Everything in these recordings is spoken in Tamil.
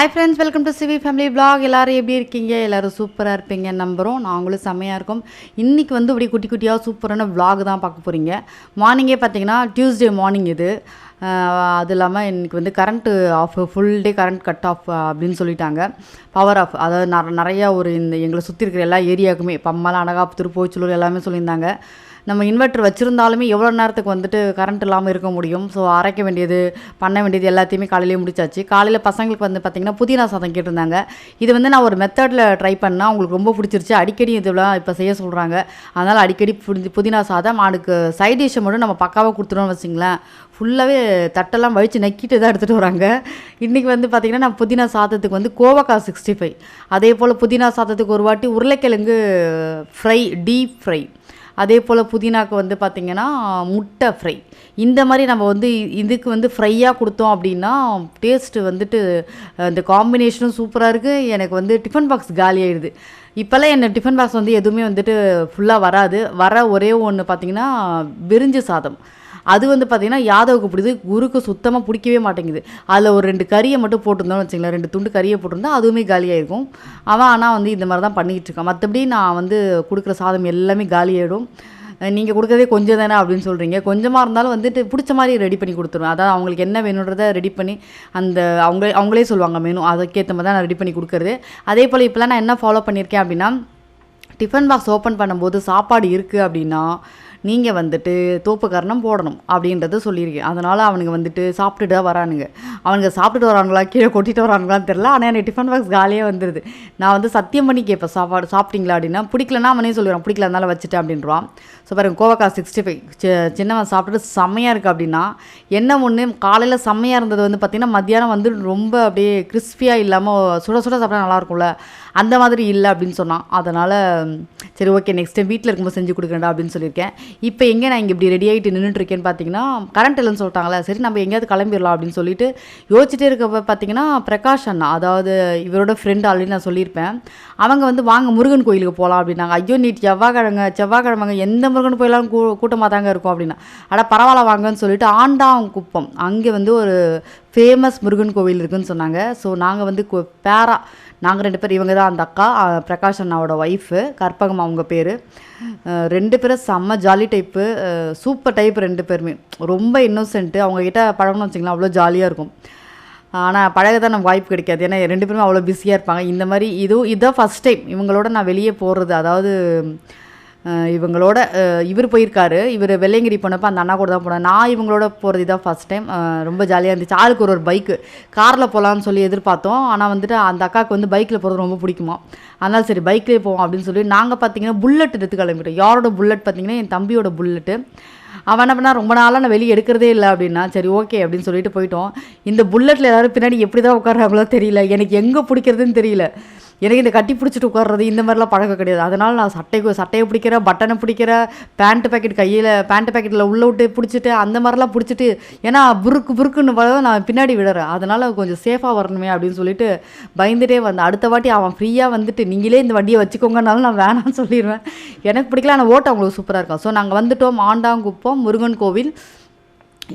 Hi friends welcome to CV family vlog. எல்லோரும் எப்படி இருக்கீங்க? எல்லோரும் சூப்பராக இருப்பீங்க. நம்புகிறோம் நாங்களும் செம்மையாக இருக்கும். இன்றைக்கி வந்து இப்படி குட்டி குட்டியாக சூப்பரான விளாக் தான் பார்க்க போகிறீங்க மார்னிங்கே பார்த்தீங்கன்னா டியூஸ்டே மார்னிங் இது. அது இல்லாமல் இன்றைக்கி வந்து current off full day current cut off அப்படின்னு சொல்லிட்டாங்க. பவர் ஆஃப் அதாவது நிறையா ஒரு இந்த எங்களை சுற்றி இருக்கிற எல்லா ஏரியாவுக்குமே பம்மலாம் அனகாப்புத்தூர் போய்ச்சலூர் எல்லாமே சொல்லியிருந்தாங்க. நம்ம இன்வெர்ட்டர் வச்சுருந்தாலுமே எவ்வளோ நேரத்துக்கு வந்துட்டு கரண்ட் இல்லாமல் இருக்க முடியும்? ஸோ அரைக்க வேண்டியது பண்ண வேண்டியது எல்லாத்தையுமே காலையிலேயே முடிச்சாச்சு. காலையில் பசங்களுக்கு வந்து பார்த்திங்கன்னா புதினா சாதம் கேட்டிருந்தாங்க. இது வந்து நான் ஒரு மெத்தடில் ட்ரை பண்ணால் அவங்களுக்கு ரொம்ப பிடிச்சிருச்சு. அடிக்கடி இதெல்லாம் இப்போ செய்ய சொல்கிறாங்க அதனால் அடிக்கடி புதி- புதினா சாதம் அதுக்கு சைட் டிஷ்ஷை மட்டும் நம்ம பக்காவாக கொடுத்துட்டோம்னு வச்சிங்களேன். ஃபுல்லாகவே தட்டெல்லாம் வழித்து நக்கிட்டு தான் எடுத்துகிட்டு வராங்க. இன்றைக்கி வந்து பார்த்திங்கன்னா நான் புதினா சாதத்துக்கு வந்து கோவக்காய் சிக்ஸ்டி ஃபைவ் அதே போல் புதினா சாதத்துக்கு ஒரு வாட்டி உருளைக்கிழங்கு ஃப்ரை டீப் ஃப்ரை அதே போல் புதினாக்கு வந்து பார்த்திங்கன்னா முட்டை ஃப்ரை இந்த மாதிரி நம்ம வந்து இதுக்கு வந்து ஃப்ரையாக கொடுத்தோம் அப்படின்னா டேஸ்ட்டு வந்துட்டு அந்த இந்த காம்பினேஷனும் சூப்பராக இருக்குது எனக்கு வந்து டிஃபன் பாக்ஸ் காலி ஆயிடுது. இப்போல்லாம் என்ன டிஃபன் பாக்ஸ் வந்து எதுவுமே வந்துட்டு ஃபுல்லாக வராது. வர ஒரே ஒன்று பார்த்திங்கன்னா விரிஞ்சு சாதம். அது வந்து பார்த்திங்கன்னா யாதவுக்கு பிடிது குருக்கு சுத்தமாக பிடிக்கவே மாட்டேங்குது. அதில் ஒரு ரெண்டு கறியை மட்டும் போட்டிருந்தோம்னு வச்சுங்களேன் ரெண்டு துண்டு கறியை போட்டிருந்தா அதுவுமே காலியாயிருக்கும். அவன் ஆனால் வந்து இந்த மாதிரி தான் பண்ணிக்கிட்டு இருக்கான். மற்றபடி நான் வந்து கொடுக்குற சாதம் எல்லாமே காலியாயிடும். நீங்கள் கொடுக்குறதே கொஞ்சம் தானே அப்படின்னு சொல்கிறீங்க கொஞ்சமாக இருந்தாலும் வந்துட்டு பிடிச்ச மாதிரி ரெடி பண்ணி கொடுத்துருவேன். அதாவது அவங்களுக்கு என்ன வேணுன்றதை ரெடி பண்ணி அந்த அவங்க அவங்களே சொல்லுவாங்க மெனு அதுக்கேற்ற மாதிரி தான் நான் ரெடி பண்ணி கொடுக்குறது. அதே போல் இப்போலாம் நான் என்ன ஃபாலோ பண்ணியிருக்கேன் அப்படின்னா டிஃபன் பாக்ஸ் ஓப்பன் பண்ணும்போது சாப்பாடு இருக்குது அப்படின்னா நீங்கள் வந்துட்டு தோப்பு போடணும் அப்படின்றத சொல்லியிருக்கேன். அதனால் அவனுங்க வந்துட்டு சாப்பிட்டுட்டு தான் வரானுங்க. அவனுங்க சாப்பிட்டுட்டு வரானுங்களா கீழே கொட்டிட்டு வரானுங்களான்னு தெரில ஆனால் எனக்கு டிஃபன் பாக்ஸ் காலியாக வந்துடுது நான் வந்து சத்தியம் பண்ணி கேட்பேன் சாப்பாடு சாப்பிட்டீங்களா அப்படின்னா பிடிக்கலன்னா அவனே சொல்லிடுவான். பிடிக்கல இருந்தாலும் வச்சுட்டேன் அப்படின்றான் ஸோ பாருங்க கோவக்காய் சிக்ஸ்டி ஃபைவ் சின்னவன் சாப்பிட்டுட்டு செம்மையாக இருக்குது அப்படின்னா என்ன ஒன்று காலையில் செம்மையாக இருந்தது வந்து பார்த்திங்கன்னா மத்தியானம் வந்து ரொம்ப அப்படியே கிறிஸ்பியாக இல்லாமல் சுட சுட சாப்பிட்டா நல்லா இருக்கும்ல. அந்த மாதிரி இல்லை அப்படின்னு சொன்னான். அதனால் சரி ஓகே நெக்ஸ்ட் டைம் வீட்டில் இருக்கும்போது செஞ்சு கொடுக்குறேன்டா அப்படின்னு சொல்லியிருக்கேன். இப்போ எங்கே நான் இங்கே இப்படி ரெடி ஆகிட்டு நின்றுட்டுருக்கேன்னு பார்த்தீங்கன்னா கரண்ட் இல்லைன்னு சொல்லிட்டாங்களே சரி நம்ம எங்கேயாவது கிளம்பிடலாம் அப்படின்னு சொல்லிட்டு யோசிச்சுட்டே இருக்கப்ப பார்த்தீங்கன்னா பிரகாஷ் அண்ணா அதாவது இவரோட ஃப்ரெண்ட் ஆல்ரெடி நான் சொல்லியிருப்பேன். அவங்க வந்து வாங்க முருகன் கோயிலுக்கு போகலாம் அப்படின்னாங்க. ஐயோ நீ செவ்வாய்க்கிழமை செவ்வாய்க்கிழமைங்க எந்த முருகன் கோயிலாலும் கூ கூட்டமாக தாங்க இருக்கும் அப்படின்னா. அட பரவாயில்ல வாங்கன்னு சொல்லிட்டு ஆண்டாங்குப்பம் அங்கே வந்து ஒரு ஃபேமஸ் முருகன் கோவில் இருக்குதுன்னு சொன்னாங்க. ஸோ நாங்கள் வந்து கோ பேரா நாங்கள் ரெண்டு பேர் இவங்க தான் அந்த அக்கா பிரகாஷ் அண்ணாவோட ஒய்ஃபு கற்பகம் அவங்க பேர். ரெண்டு பேரும் செம்ம ஜாலி டைப்பு சூப்பர் டைப் ரெண்டு பேருமே. ரொம்ப இன்னோசென்ட்டு அவங்கக்கிட்ட பழகணும்னு வச்சிங்களேன் அவ்வளோ ஜாலியாக இருக்கும். ஆனால் பழக தான் நம்ம வாய்ப்பு கிடைக்காது. ஏன்னா ரெண்டு பேருமே அவ்வளோ பிஸியாக இருப்பாங்க. இந்த மாதிரி இதுவும் இதுதான் ஃபஸ்ட் டைம் இவங்களோட நான் வெளியே போகிறது அதாவது இவங்களோட இவர் போயிருக்காரு. இவர் வெள்ளையங்கிரி போனப்போ அந்த அண்ணா கூட தான் போனேன் நான் இவங்களோட போகிறது தான் ஃபஸ்ட் டைம் ரொம்ப ஜாலியாக இருந்துச்சு. ஆளுக்கு ஒரு ஒரு பைக்கு காரில் போகலான்னு சொல்லி எதிர்பார்த்தோம். ஆனால் வந்துட்டு அந்த அக்காவுக்கு வந்து பைக்கில் போகிறது ரொம்ப பிடிக்குமா. அதனால் சரி பைக்லேயே போவோம் அப்படின்னு சொல்லி நாங்கள் பார்த்தீங்கன்னா புல்லட் எடுத்து கிளம்பிட்டோம். யாரோட புல்லட் பார்த்தீங்கன்னா என் தம்பியோட புல்லட்டு அவன் என்ன பண்ணா ரொம்ப நாளாக நான் வெளியே எடுக்கிறதே இல்லை அப்படின்னா சரி ஓகே அப்படின்னு சொல்லிட்டு போயிட்டோம். இந்த புல்லட்டில் எல்லோரும் பின்னாடி எப்படி தான் உட்காடுறாங்களோ தெரியல. எனக்கு எங்கே பிடிக்கிறதுன்னு தெரியல. எனக்கு இந்த கட்டி பிடிச்சிட்டு உட்கார்றது இந்த மாதிரிலாம் பழக்கம் கிடையாது. அதனால் நான் சட்டைக்கு சட்டையை பிடிக்கிற பட்டனை பிடிக்கிற பேண்ட் பேக்கெட் கையில் பேண்ட் பேக்கெட்டில் உள்ள விட்டு பிடிச்சிட்டு அந்த மாதிரிலாம் பிடிச்சிட்டு ஏன்னா புருக்கு புருக்குன்னு நான் பின்னாடி விடுறேன் அதனால் கொஞ்சம் சேஃபாக வரணுமே அப்படின்னு சொல்லிட்டு பயந்துட்டே வந்தேன். அடுத்த வாட்டி அவன் ஃப்ரீயாக வந்துட்டு நீங்களே இந்த வண்டியை வச்சுக்கோங்கனாலும் நான் வேணாம்னு சொல்லிடுவேன். எனக்கு பிடிக்கல ஆனால் ஓட்டம் அவங்களுக்கு சூப்பராக இருக்கும் ஸோ நாங்கள் வந்துட்டோம் ஆண்டாங்குப்பம் முருகன் கோவில்.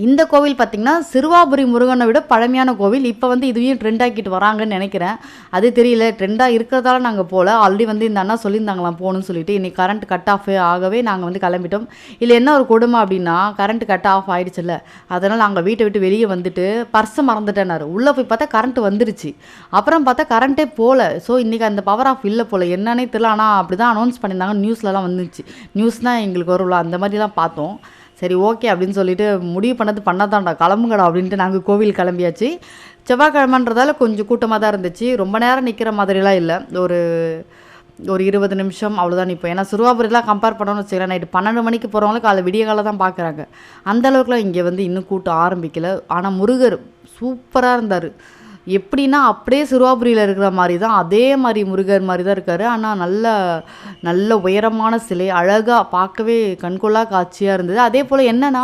இந்த கோவில் பார்த்திங்கன்னா சிறுவாபுரி முருகனை விட பழமையான கோவில். இப்போ வந்து இதுவையும் ட்ரெண்ட் ஆக்கிட்டு வராங்கன்னு நினைக்கிறேன். அது தெரியல. ட்ரெண்டாக இருக்கிறதால நாங்கள் போகல ஆல்ரெடி வந்து இந்த அண்ணா சொல்லியிருந்தாங்களாம் போகணும்னு சொல்லிட்டு. இன்றைக்கி கரண்ட் கட் ஆஃப் ஆகவே நாங்கள் வந்து கிளம்பிட்டோம். இல்லை என்ன ஒரு கொடுமை அப்படின்னா கரண்ட் கட் ஆஃப் ஆகிடுச்சுல்ல அதனால் நாங்கள் வீட்டை விட்டு வெளியே வந்துட்டு பர்ஸை மறந்துட்டேனாரு உள்ளே போய் பார்த்தா கரண்ட் வந்துருச்சு. அப்புறம் பார்த்தா கரண்ட்டே போகல ஸோ இன்றைக்கி அந்த பவர் ஆஃப் இல்லை போல். என்னன்னே தெரியல. ஆனால் அப்படி தான் அனௌன்ஸ் பண்ணியிருந்தாங்க நியூஸ்லலாம் வந்துச்சு. நியூஸ் தான் எங்களுக்கு வரும்ல. அந்த மாதிரிலாம் பார்த்தோம். சரி ஓகே அப்படின்னு சொல்லிட்டு முடிவு பண்ணது பண்ணதான்டா கிளம்புங்கடா அப்படின்ட்டு நாங்கள் கோவில் கிளம்பியாச்சு. செவ்வாய்க்கிழமன்றதால கொஞ்சம் கூட்டமாக தான் இருந்துச்சு. ரொம்ப நேரம் நிற்கிற மாதிரிலாம் இல்லை. ஒரு ஒரு இருபது நிமிஷம் அவ்வளோதான் நிற்போம் ஏன்னா சிறுவாபுரிலாம் கம்பேர் பண்ணணும்னு வச்சுக்கலாம் நைட்டு பன்னெண்டு மணிக்கு போகிறவங்களுக்கு காலை விடிய காலை தான் பார்க்குறாங்க அந்த அளவுக்குலாம் இங்கே வந்து இன்னும் கூட்டம் ஆரம்பிக்கலை. ஆனால் முருகர் சூப்பராக இருந்தார். எப்படின்னா அப்படியே சிறுவாபுரியில் இருக்கிற மாதிரி தான் அதே மாதிரி முருகர் மாதிரி தான் இருக்கார். ஆனால் நல்ல நல்ல உயரமான சிலை அழகாக பார்க்கவே கண்கொள்ளா காட்சியாக இருந்தது. அதே போல் என்னென்னா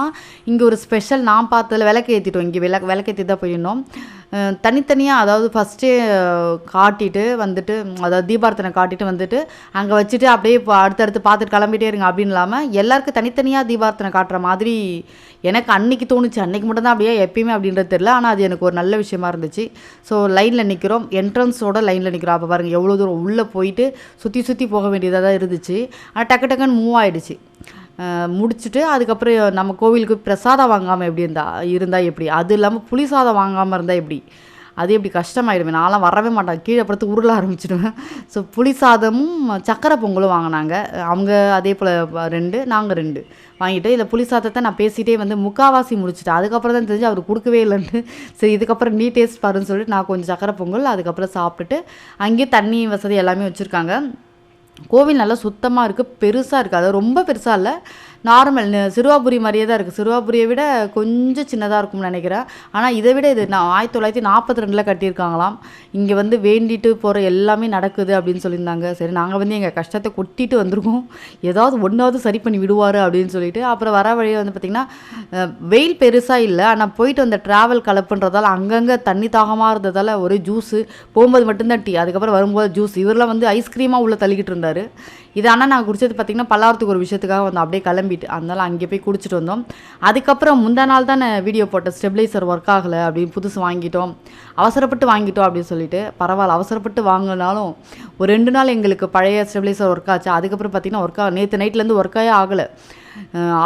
இங்கே ஒரு ஸ்பெஷல் நான் பார்த்ததில் விளக்கு ஏற்றிட்டோம் இங்கே விளக்கு விளக்கேற்றி தான் போயிருந்தோம் தனித்தனியாக அதாவது ஃபஸ்ட்டே காட்டிட்டு வந்துட்டு அதாவது தீபார்த்தனை காட்டிட்டு வந்துட்டு அங்கே வச்சுட்டு அப்படியே இப்போ அடுத்தடுத்து பார்த்துட்டு கிளம்பிட்டே இருங்க அப்படின்னு இல்லாமல் எல்லாருக்கும் தனித்தனியாக தீபார்த்தனை காட்டுற மாதிரி எனக்கு அன்னைக்கு தோணுச்சு. அன்னைக்கு மட்டும்தான் அப்படியே எப்பயுமே அப்படின்றது தெரில ஆனால் அது எனக்கு ஒரு நல்ல விஷயமா இருந்துச்சு. ஸோ லைனில் நிற்கிறோம் என்ட்ரன்ஸோட லைனில் நிற்கிறோம் அப்போ பாருங்கள் எவ்வளோ தூரம் உள்ளே போயிட்டு சுற்றி சுற்றி போக வேண்டியதாக தான் இருந்துச்சு. ஆனால் டக்கு டக்குன்னு மூவ் ஆயிடுச்சு. முடிச்சுட்டு அதுக்கப்புறம் நம்ம கோவிலுக்கு பிரசாதம் வாங்காமல் எப்படி இருந்தால் இருந்தால் எப்படி? அது இல்லாமல் புளி சாதம் வாங்காமல் இருந்தால் எப்படி? அது எப்படி கஷ்டமாயிடுவேன் நான்லாம் வரவே மாட்டேன். கீழே படுத்து உருள ஆரம்பிச்சிடுவேன். ஸோ புளி சாதமும் சக்கரை பொங்கலும் வாங்கினாங்க. அவங்க அதே போல் ரெண்டு நாங்கள் ரெண்டு. வாங்கிட்டு இல்லை புளி சாதத்தை நான் பேசிகிட்டே வந்து முக்காவாசி முடிச்சுட்டேன். அதுக்கப்புறம் தான் தெரிஞ்சு அவர் கொடுக்கவே இல்லைன்ட்டு. சரி இதுக்கப்புறம் நீ டேஸ்ட் பாருன்னு சொல்லிட்டு நான் கொஞ்சம் சக்கரை பொங்கல் அதுக்கப்புறம் சாப்பிட்டுட்டு அங்கேயே தண்ணி வசதி எல்லாமே வச்சுருக்காங்க. கோவில் நல்லா சுத்தமாக இருக்குது பெருசாக இருக்குது அது ரொம்ப பெருசாக இல்லை. நார்மல் சிறுவாபுரி மாதிரியே தான் இருக்குது சிறுவாபுரியை விட கொஞ்சம் சின்னதாக இருக்கும்னு நினைக்கிறேன். ஆனால் இதை விட இது நான் ஆயிரத்தி தொள்ளாயிரத்தி நாற்பத்தி ரெண்டில் கட்டியிருக்காங்களாம். இங்கே வந்து வேண்டிட்டு போகிற எல்லாமே நடக்குது அப்படின்னு சொல்லியிருந்தாங்க. சரி நாங்கள் வந்து எங்கள் கஷ்டத்தை கொட்டிட்டு வந்திருக்கோம். ஏதாவது ஒன்றாவது சரி பண்ணி விடுவார் அப்படின்னு சொல்லிட்டு அப்புறம் வர வழியை வந்து பார்த்திங்கன்னா வெயில் பெருசாக இல்லை. ஆனால் போயிட்டு வந்த ட்ராவல் கலப்புன்றதால் அங்கங்கே தண்ணி தாகமாக இருந்ததால் ஒரே ஜூஸு போகும்போது மட்டும்தான் டீ அதுக்கப்புறம் வரும்போது ஜூஸ் இவரெல்லாம் வந்து ஐஸ்கிரீமாக உள்ளே தள்ளிக்கிட்டு இருந்தார். இது ஆனால் நான் குடிச்சது பார்த்திங்கன்னா பல்லாரத்துக்கு ஒரு விஷயத்துக்காக வந்து அப்படியே கிளம்பி கிளம்பிட்டு அதனால் அங்கே போய் குடிச்சிட்டு வந்தோம். அதுக்கப்புறம் முந்தா நாள் தான் வீடியோ போட்டேன் ஸ்டெபிளைசர் ஒர்க் ஆகலை அப்படின்னு புதுசு வாங்கிட்டோம். அவசரப்பட்டு வாங்கிட்டோம் அப்படின்னு சொல்லிட்டு பரவாயில்ல அவசரப்பட்டு வாங்கினாலும் ஒரு ரெண்டு நாள் எங்களுக்கு பழைய ஸ்டெபிளைசர் ஒர்க் ஆச்சு. அதுக்கப்புறம் பார்த்திங்கன்னா ஒர்க் ஆக நேற்று நைட்லேருந்து ஒர்க்காகவே ஆகலை.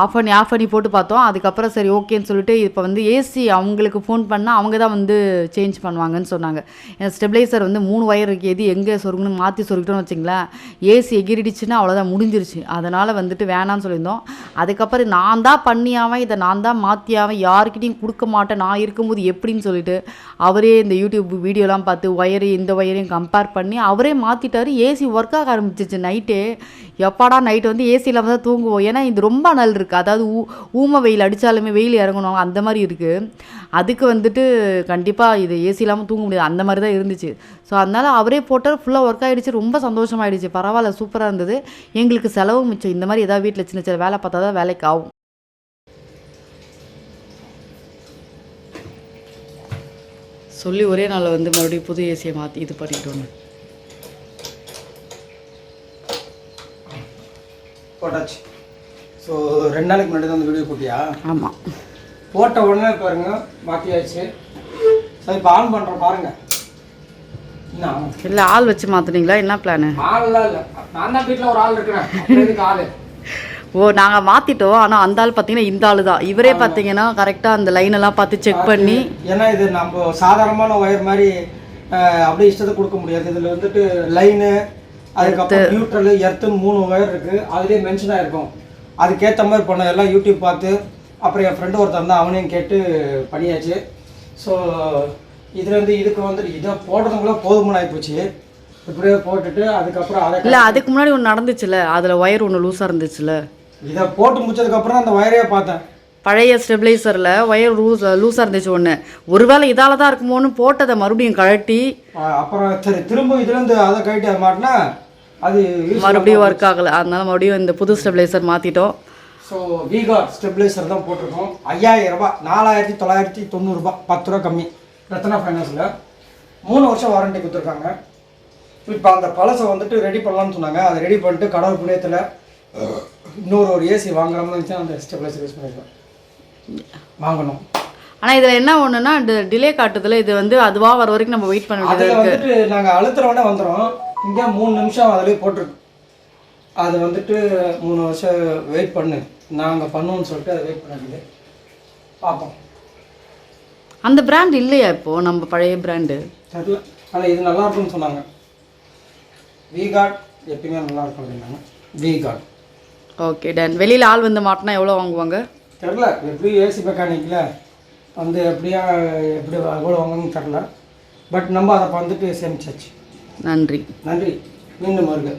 ஆஃப் பண்ணி ஆஃப் பண்ணி போட்டு பார்த்தோம். அதுக்கப்புறம் சரி ஓகேன்னு சொல்லிட்டு இப்போ வந்து ஏசி அவங்களுக்கு ஃபோன் பண்ணால் அவங்க தான் வந்து சேஞ்ச் பண்ணுவாங்கன்னு சொன்னாங்க. ஸ்டெபிளைசர் வந்து மூணு ஒயர் இருக்குது எது எங்கே சொருங்கன்னு மாற்றி சொருக்கிட்டோன்னு வச்சிங்களேன் ஏசி எகிரிடுச்சுன்னா அவ்வளோதான் முடிஞ்சிருச்சு. அதனால் வந்துட்டு வேணான்னு சொல்லியிருந்தோம். அதுக்கப்புறம் நான் தான் பண்ணியாவன் இதை நான் தான் மாற்றியாவன் யாருக்கிட்டையும் கொடுக்க மாட்டேன் நான் இருக்கும்போது எப்படின்னு சொல்லிட்டு அவரே இந்த யூடியூப் வீடியோலாம் பார்த்து ஒயரு இந்த ஒயரையும் கம்பேர் பண்ணி அவரே மாற்றிட்டாரு ஏசி ஒர்க் ஆக ஆரம்பிச்சிச்சு நைட்டே எப்பாடா நைட்டு வந்து ஏசி இல்லாமல் தான் தூங்குவோம். ஏன்னா இது ரொம்ப நல் இருக்குது அதாவது ஊ ஊம வெயில் அடித்தாலுமே வெயில் இறங்கணும். அந்த மாதிரி இருக்குது அதுக்கு வந்துட்டு கண்டிப்பாக இது ஏசி இல்லாமல் தூங்க முடியாது. அந்த மாதிரி தான் இருந்துச்சு. ஸோ அதனால் அவரே போட்டால் ஃபுல்லாக ஒர்க் ஆகிடுச்சு ரொம்ப சந்தோஷமாயிடுச்சு. பரவாயில்ல. சூப்பராக இருந்தது. எங்களுக்கு செலவு மிச்சம். இந்த மாதிரி ஏதாவது வீட்டில் சின்ன சின்ன வேலை பார்த்தா தான் வேலைக்கு ஆகும். சொல்லி ஒரே நாளில் வந்து மறுபடியும் புது ஏசியை மாற்றி இது பண்ணிட்டோன்னு. போட்டாச்சு. ஸோ ரெண்டு நாளைக்கு முன்னாடி தான் அந்த வீடியோ போட்டியா ஆமாம் போட்ட உடனே பாருங்க மாற்றியாச்சு சரி இப்போ ஆன் பண்ணுறோம் பாருங்க. இல்லை ஆள் வச்சு மாற்றுனீங்களா என்ன பிளானு ஆள்லாம் இல்லை. நான் தான் வீட்டில் ஒரு ஆள் இருக்கிறேன். ஆள்? ஓ நாங்கள் மாற்றிட்டோம் ஆனால் அந்த ஆள் பார்த்தீங்கன்னா இந்த ஆள் தான். இவரே பார்த்தீங்கன்னா கரெக்டாக அந்த லைனெல்லாம் பார்த்து செக் பண்ணி ஏன்னா இது நம்ம சாதாரணமான ஒயர் மாதிரி அப்படியே இஷ்டத்தை கொடுக்க முடியாது. இதில் வந்துட்டு லைனு அதுக்கப்புறம் நியூட்ரல் எர்த்துன்னு மூணு ஒயர் இருக்குது அதுலேயே மென்ஷன் ஆகிருக்கும் அதுக்கேற்ற மாதிரி பண்ண. எல்லாம் யூடியூப் பார்த்து அப்புறம் என் ஃப்ரெண்டு ஒருத்தர் தான் அவனையும் கேட்டு பண்ணியாச்சு. ஸோ இதுலேருந்து இதுக்கு வந்துட்டு இதை போடுறதுக்குள்ள போதுமான ஆகிப்போச்சு இப்படியே போட்டுட்டு அதுக்கப்புறம் அதை இல்லை அதுக்கு முன்னாடி ஒன்று நடந்துச்சுல? அதில் ஒயர் ஒன்று லூஸாக இருந்துச்சுல? இதை போட்டு முடிச்சதுக்கப்புறம் அந்த ஒயரையே பார்த்தேன். பழைய ஸ்டெபிளைசரில் ஒயர் லூஸ் லூஸாக இருந்துச்சு ஒன்று ஒருவேளை இதால தான் இருக்குமோன்னு போட்டதை மறுபடியும் கழட்டி அப்புறம் சரி திரும்ப இதுலேருந்து அதை கழட்டி மாட்டினா அது மறுபடியும் ஒர்க் ஆகலை. அதனால மறுபடியும் இந்த புது ஸ்டெபிளைசர் மாற்றிட்டோம் ஸோ விகார் ஸ்டெபிளைசர் தான் போட்டிருக்கோம். ஐயாயிரம் ரூபாய் நாலாயிரத்தி தொள்ளாயிரத்தி தொண்ணூறுபா பத்து ரூபா கம்மி. ரத்னா ஃபைனான்ஸில் மூணு வருஷம் வாரண்டி கொடுத்துருக்காங்க. இப்போ அந்த பழசை வந்துட்டு ரெடி பண்ணலாம்னு சொன்னாங்க. அதை ரெடி பண்ணிட்டு கடவுள் புண்ணியத்தில் இன்னொரு ஒரு ஏசி வாங்குறோம்னு இருந்துச்சு அந்த ஸ்டெபிளைசர் யூஸ் பண்ணிருக்கேன். வாங்கணும். ஆனால் இதில் என்ன ஒன்றுனா டிலே காட்டுதில் இது வந்து அதுவாக வர வரைக்கும் நம்ம வெயிட் பண்ண வேண்டியது வந்துட்டு நாங்கள் அழுத்துற உடனே வந்துடும் இங்கே மூணு நிமிஷம் அதிலே போட்டிருக்கு. அது வந்துட்டு மூணு வருஷம் வெயிட் பண்ணு. நாங்கள் பண்ணுவோம்னு சொல்லிட்டு அதை வெயிட் பண்ண பார்ப்போம் அந்த பிராண்ட் இல்லையா இப்போது நம்ம பழைய பிராண்டு தெரியல. ஆனால் இது நல்லா இருக்கும்னு சொன்னாங்க. விகார்ட் எப்பயுமே நல்லா இருக்கும் அப்படின்னாங்க. விகார்ட் ஓகே டன் வெளியில் ஆள் வந்து மாட்டினா எவ்வளோ வாங்குவாங்க? தெரில எப்படி ஏசி மெக்கானிக்கில் வந்து எப்படியா எப்படி எவ்வளோ வாங்கணும்னு தெரில பட் நம்ம அதை வந்துட்டு சேமிச்சாச்சு நன்றி. நன்றி. மீண்டும் வருக.